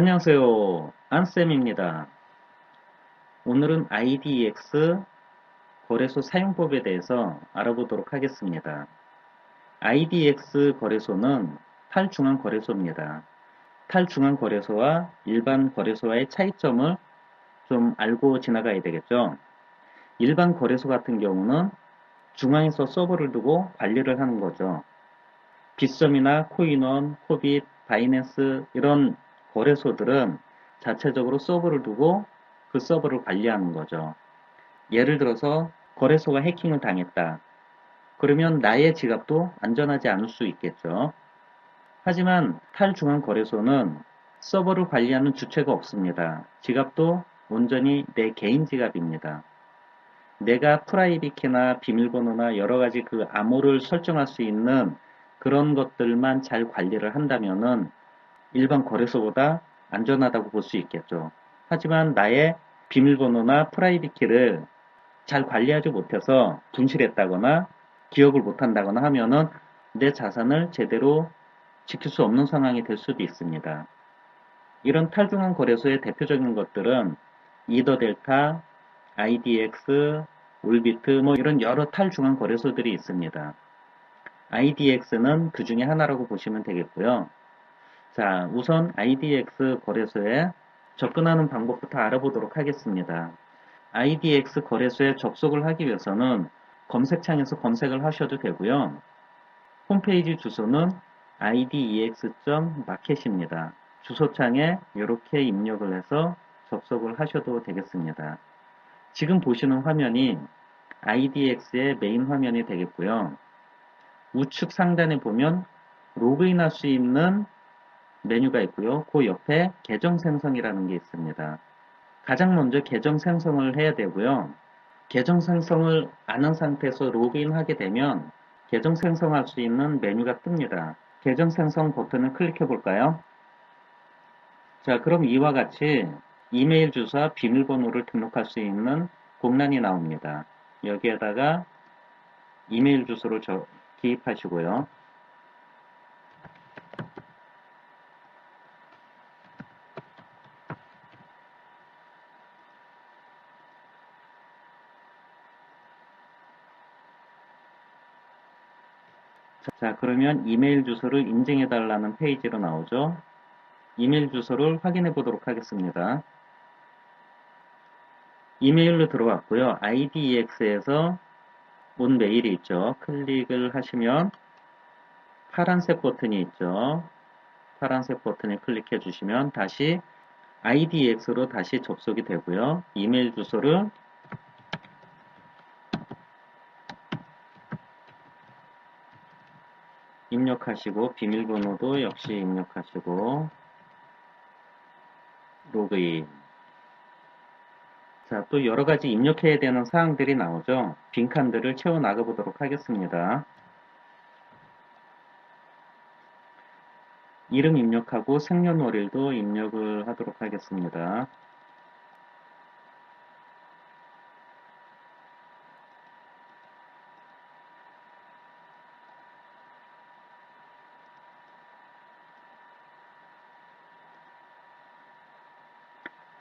안녕하세요. 안쌤입니다. 오늘은 IDX 거래소 사용법에 대해서 알아보도록 하겠습니다. IDX 거래소는 탈중앙 거래소입니다. 탈중앙 거래소와 일반 거래소와의 차이점을 좀 알고 지나가야 되겠죠. 일반 거래소 같은 경우는 중앙에서 서버를 두고 관리를 하는 거죠. 빗썸이나 코인원, 코빗, 바이낸스 이런 거래소들은 자체적으로 서버를 두고 그 서버를 관리하는 거죠. 예를 들어서 거래소가 해킹을 당했다. 그러면 나의 지갑도 안전하지 않을 수 있겠죠. 하지만 탈중앙 거래소는 서버를 관리하는 주체가 없습니다. 지갑도 온전히 내 개인 지갑입니다. 내가 프라이빗 키나 비밀번호나 여러 가지 그 암호를 설정할 수 있는 그런 것들만 잘 관리를 한다면은 일반 거래소보다 안전하다고 볼 수 있겠죠. 하지만 나의 비밀번호나 프라이빗 키를 잘 관리하지 못해서 분실했다거나 기억을 못한다거나 하면은 내 자산을 제대로 지킬 수 없는 상황이 될 수도 있습니다. 이런 탈중앙 거래소의 대표적인 것들은 이더델타, IDX, 올비트 뭐 이런 여러 탈중앙 거래소들이 있습니다. IDX는 그 중에 하나라고 보시면 되겠고요. 자, 우선 IDX 거래소에 접근하는 방법부터 알아보도록 하겠습니다. IDX 거래소에 접속을 하기 위해서는 검색창에서 검색을 하셔도 되고요. 홈페이지 주소는 idex.market입니다. 주소창에 이렇게 입력을 해서 접속을 하셔도 되겠습니다. 지금 보시는 화면이 IDX의 메인 화면이 되겠고요. 우측 상단에 보면 로그인 할 수 있는 메뉴가 있고요. 그 옆에 계정 생성이라는 게 있습니다. 가장 먼저 계정 생성을 해야 되고요. 계정 생성을 안 한 상태에서 로그인 하게 되면 계정 생성할 수 있는 메뉴가 뜹니다. 계정 생성 버튼을 클릭해 볼까요? 자, 그럼 이와 같이 이메일 주소와 비밀번호를 등록할 수 있는 공란이 나옵니다. 여기에다가 이메일 주소를 기입하시고요. 자, 그러면 이메일 주소를 인증해 달라는 페이지로 나오죠. 이메일 주소를 확인해 보도록 하겠습니다. 이메일로 들어왔고요. IDEX에서 온 메일이 있죠. 클릭을 하시면 파란색 버튼이 있죠. 파란색 버튼을 클릭해 주시면 다시 IDX로 다시 접속이 되고요. 이메일 주소를 입력하시고 비밀번호도 역시 입력하시고 로그인 자, 또 여러 가지 입력해야 되는 사항들이 나오죠. 빈칸들을 채워 나가 보도록 하겠습니다. 이름 입력하고 생년월일도 입력을 하도록 하겠습니다.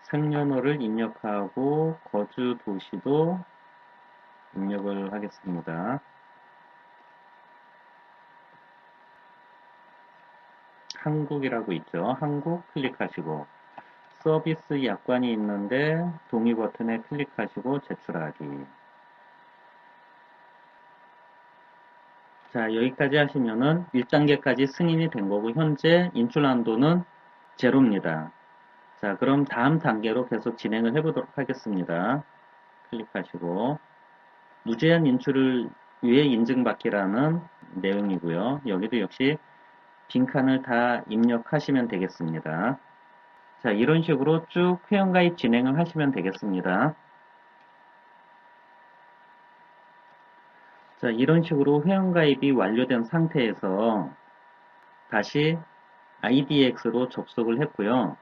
생년월을 입력하고 거주 도시도 입력을 하겠습니다. 한국이라고 있죠. 한국 클릭하시고 서비스 약관이 있는데 동의 버튼에 클릭하시고 제출하기 자 여기까지 하시면은 1단계까지 승인이 된 거고 현재 인출 한도는 제로입니다. 자, 그럼 다음 단계로 계속 진행을 해보도록 하겠습니다. 클릭하시고 무제한 인출을 위해 인증받기라는 내용이고요. 여기도 역시 빈칸을 다 입력하시면 되겠습니다. 자, 이런 식으로 쭉 회원가입 진행을 하시면 되겠습니다. 자, 이런 식으로 회원가입이 완료된 상태에서 다시 IDX로 접속을 했고요.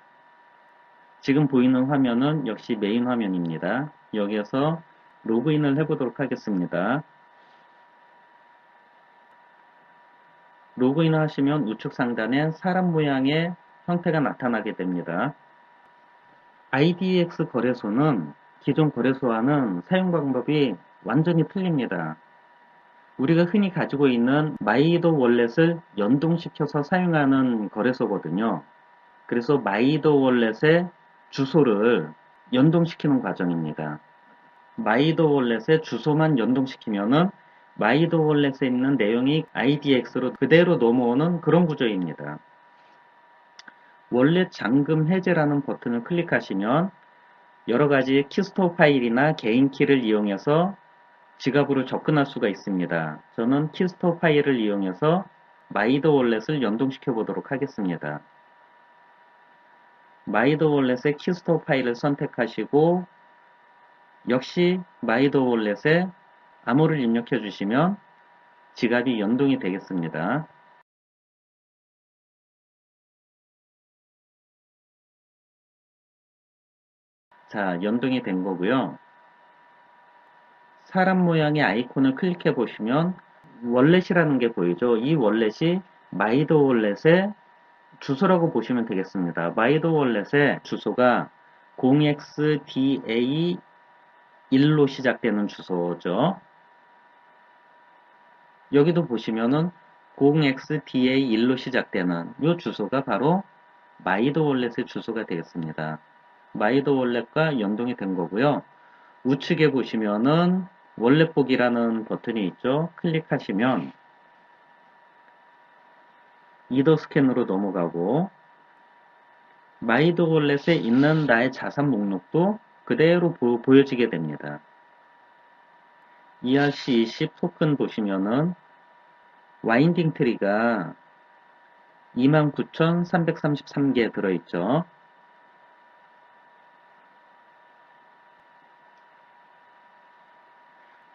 지금 보이는 화면은 역시 메인 화면입니다. 여기에서 로그인을 해보도록 하겠습니다. 로그인 하시면 우측 상단에 사람 모양의 형태가 나타나게 됩니다. IDX 거래소는 기존 거래소와는 사용 방법이 완전히 틀립니다. 우리가 흔히 가지고 있는 마이도 월렛을 연동시켜서 사용하는 거래소거든요. 그래서 마이도 월렛의 주소를 연동시키는 과정입니다. 마이도 월렛의 주소만 연동시키면은 마이도 월렛에 있는 내용이 IDX로 그대로 넘어오는 그런 구조입니다. 월렛 잠금 해제라는 버튼을 클릭하시면 여러 가지 키스토 파일이나 개인 키를 이용해서 지갑으로 접근할 수가 있습니다. 저는 키스토 파일을 이용해서 마이더 월렛을 연동시켜 보도록 하겠습니다. 마이더 월렛의 키스토 파일을 선택하시고 역시 마이더 월렛에 암호를 입력해 주시면 지갑이 연동이 되겠습니다. 자, 연동이 된 거고요. 사람 모양의 아이콘을 클릭해 보시면 월렛이라는 게 보이죠. 이 월렛이 마이더 월렛의 주소라고 보시면 되겠습니다. 마이더 월렛의 주소가 0xda1로 시작되는 주소죠. 여기도 보시면은 0xda1로 시작되는 이 주소가 바로 마이더 월렛의 주소가 되겠습니다. 마이더 월렛과 연동이 된 거고요. 우측에 보시면은 월렛 보기라는 버튼이 있죠. 클릭하시면 이더 스캔으로 넘어가고 마이더 월렛에 있는 나의 자산 목록도 그대로 보, 여지게 됩니다. ERC20 토큰 보시면은 와인딩 트리가 29,333개 들어있죠.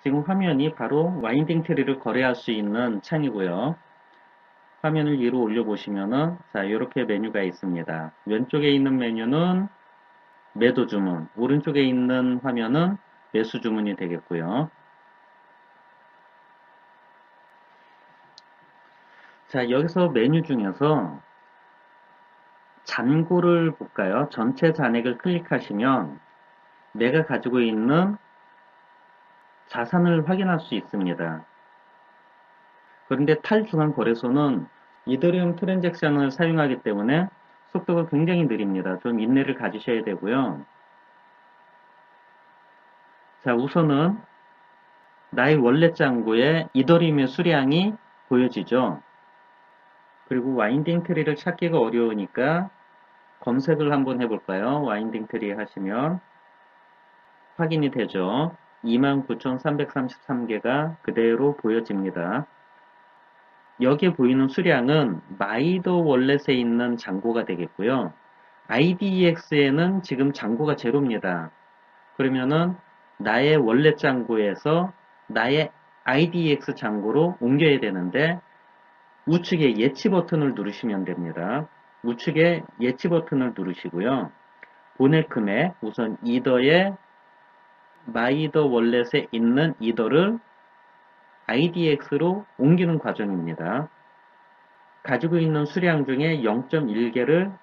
지금 화면이 바로 와인딩 트리를 거래할 수 있는 창이고요. 화면을 위로 올려보시면은 자 이렇게 메뉴가 있습니다. 왼쪽에 있는 메뉴는 매도 주문, 오른쪽에 있는 화면은 매수 주문이 되겠고요. 자 여기서 메뉴 중에서 잔고를 볼까요? 전체 잔액을 클릭하시면 내가 가지고 있는 자산을 확인할 수 있습니다. 그런데 탈중앙 거래소는 이더리움 트랜잭션을 사용하기 때문에 속도가 굉장히 느립니다. 좀 인내를 가지셔야 되고요. 자, 우선은 나의 원래 잔고에 이더리움의 수량이 보여지죠. 그리고 와인딩 트리를 찾기가 어려우니까 검색을 한번 해볼까요? 와인딩 트리 하시면 확인이 되죠. 29,333개가 그대로 보여집니다. 여기에 보이는 수량은 마이더 월렛에 있는 잔고가 되겠고요. IDEX에는 지금 잔고가 제로입니다. 그러면은 나의 월렛 잔고에서 나의 IDX 잔고로 옮겨야 되는데 우측에 예치 버튼을 누르시면 됩니다. 우측에 예치 버튼을 누르시고요. 보낼 금액 우선 이더의 마이더 월렛에 있는 이더를 IDX로 옮기는 과정입니다. 가지고 있는 수량 중에 0.1개를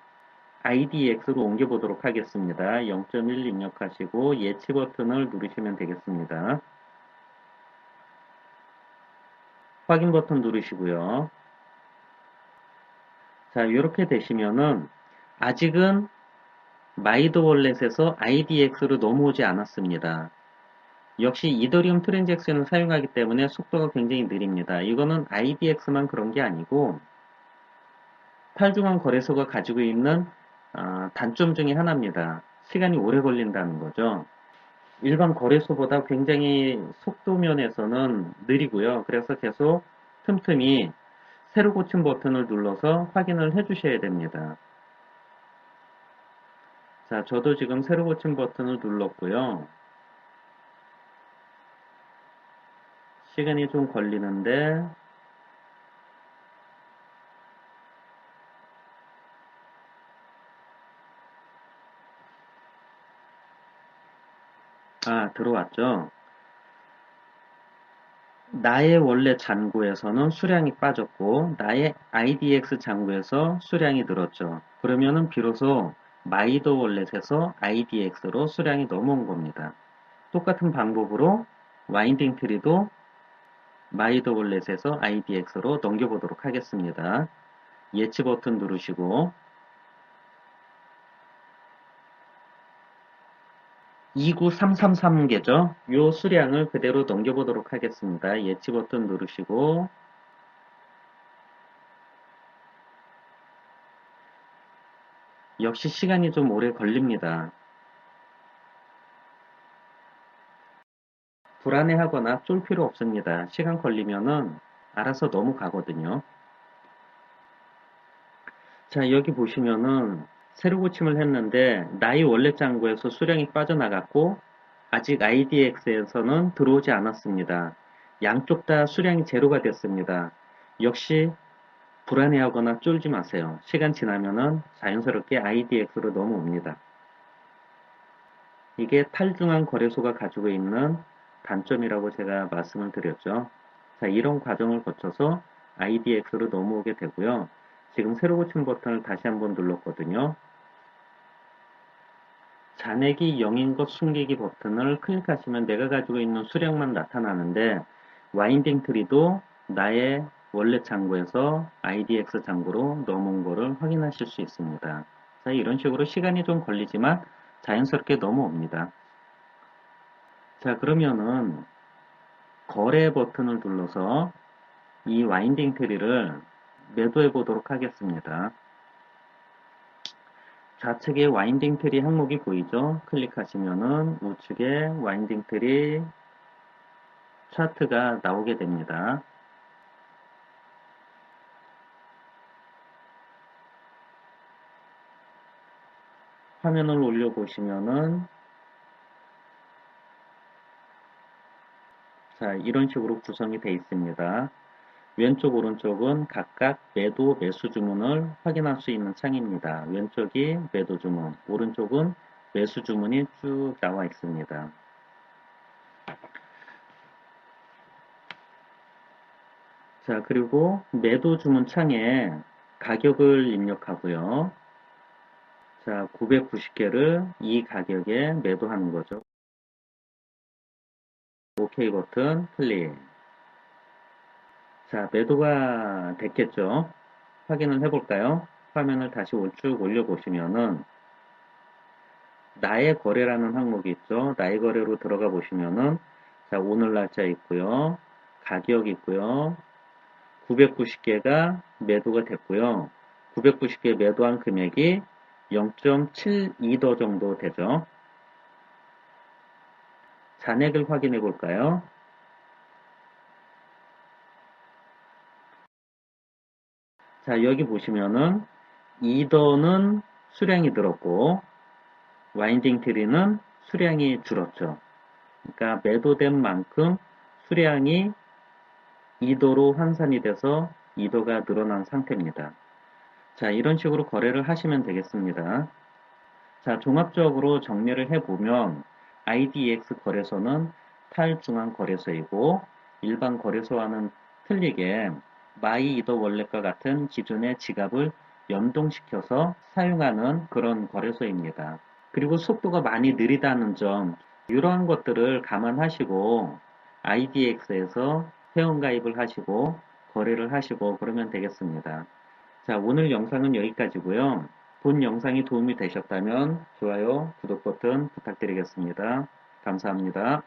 IDX로 옮겨보도록 하겠습니다. 0.1 입력하시고 예치 버튼을 누르시면 되겠습니다. 확인 버튼 누르시고요. 자, 이렇게 되시면은 아직은 마이더 월렛에서 IDX로 넘어오지 않았습니다. 역시 이더리움 트랜잭션을 사용하기 때문에 속도가 굉장히 느립니다. 이거는 IDX만 그런 게 아니고 탈중앙 거래소가 가지고 있는 어, 단점 중에 하나입니다. 시간이 오래 걸린다는 거죠. 일반 거래소보다 굉장히 속도 면에서는 느리고요. 그래서 계속 틈틈이 새로 고친 버튼을 눌러서 확인을 해 주셔야 됩니다. 자, 저도 지금 새로 고친 버튼을 눌렀고요. 시간이 좀 걸리는데 아, 들어왔죠? 나의 원래 잔고에서는 수량이 빠졌고 나의 IDX 잔고에서 수량이 늘었죠. 그러면은 비로소 마이더 월렛에서 IDX로 수량이 넘어온 겁니다. 똑같은 방법으로 와인딩 트리도 마이더 월렛에서 IDX로 넘겨보도록 하겠습니다. 예치 버튼 누르시고 29333개죠. 요 수량을 그대로 넘겨보도록 하겠습니다. 예치 버튼 누르시고 역시 시간이 좀 오래 걸립니다. 불안해하거나 쫄 필요 없습니다. 시간 걸리면은 알아서 넘어가거든요. 자 여기 보시면은 새로 고침을 했는데 나이 원래 짱구에서 수량이 빠져나갔고 아직 IDX에서는 들어오지 않았습니다. 양쪽 다 수량이 제로가 됐습니다. 역시 불안해하거나 쫄지 마세요. 시간 지나면은 자연스럽게 IDX로 넘어옵니다. 이게 탈중앙 거래소가 가지고 있는 단점이라고 제가 말씀을 드렸죠. 자, 이런 과정을 거쳐서 IDX로 넘어오게 되고요. 지금 새로 고친 버튼을 다시 한번 눌렀거든요. 잔액이 0인 것 숨기기 버튼을 클릭하시면 내가 가지고 있는 수량만 나타나는데 와인딩 트리도 나의 원래 창구에서 IDX 창구로 넘어온 거를 확인하실 수 있습니다. 자, 이런 식으로 시간이 좀 걸리지만 자연스럽게 넘어옵니다. 자, 그러면은 거래 버튼을 눌러서 이 와인딩 트리를 매도해 보도록 하겠습니다. 좌측에 와인딩 트리 항목이 보이죠? 클릭하시면은 우측에 와인딩 트리 차트가 나오게 됩니다. 화면을 올려보시면은 자 이런 식으로 구성이 되어 있습니다. 왼쪽 오른쪽은 각각 매도 매수 주문을 확인할 수 있는 창입니다. 왼쪽이 매도 주문, 오른쪽은 매수 주문이 쭉 나와 있습니다. 자 그리고 매도 주문 창에 가격을 입력하고요. 자 990개를 이 가격에 매도하는 거죠. OK 버튼 클릭 자, 매도가 됐겠죠? 확인을 해볼까요? 화면을 다시 쭉 올려보시면은 나의 거래라는 항목이 있죠. 나의 거래로 들어가 보시면은 자, 오늘 날짜 있고요. 가격 있고요. 990개가 매도가 됐고요. 990개 매도한 금액이 0.72더 정도 되죠. 잔액을 확인해 볼까요? 자, 여기 보시면은 이더는 수량이 들었고 와인딩 트리는 수량이 줄었죠. 그러니까 매도된 만큼 수량이 2도로 환산이 돼서 2도가 늘어난 상태입니다. 자, 이런 식으로 거래를 하시면 되겠습니다. 자, 종합적으로 정리를 해보면 IDX 거래소는 탈중앙 거래소이고 일반 거래소와는 틀리게 마이 이더 월렛과 같은 기존의 지갑을 연동시켜서 사용하는 그런 거래소입니다. 그리고 속도가 많이 느리다는 점 이러한 것들을 감안하시고 IDX에서 회원가입을 하시고 거래를 하시고 그러면 되겠습니다. 자 오늘 영상은 여기까지고요. 본 영상이 도움이 되셨다면 좋아요, 구독 버튼 부탁드리겠습니다. 감사합니다.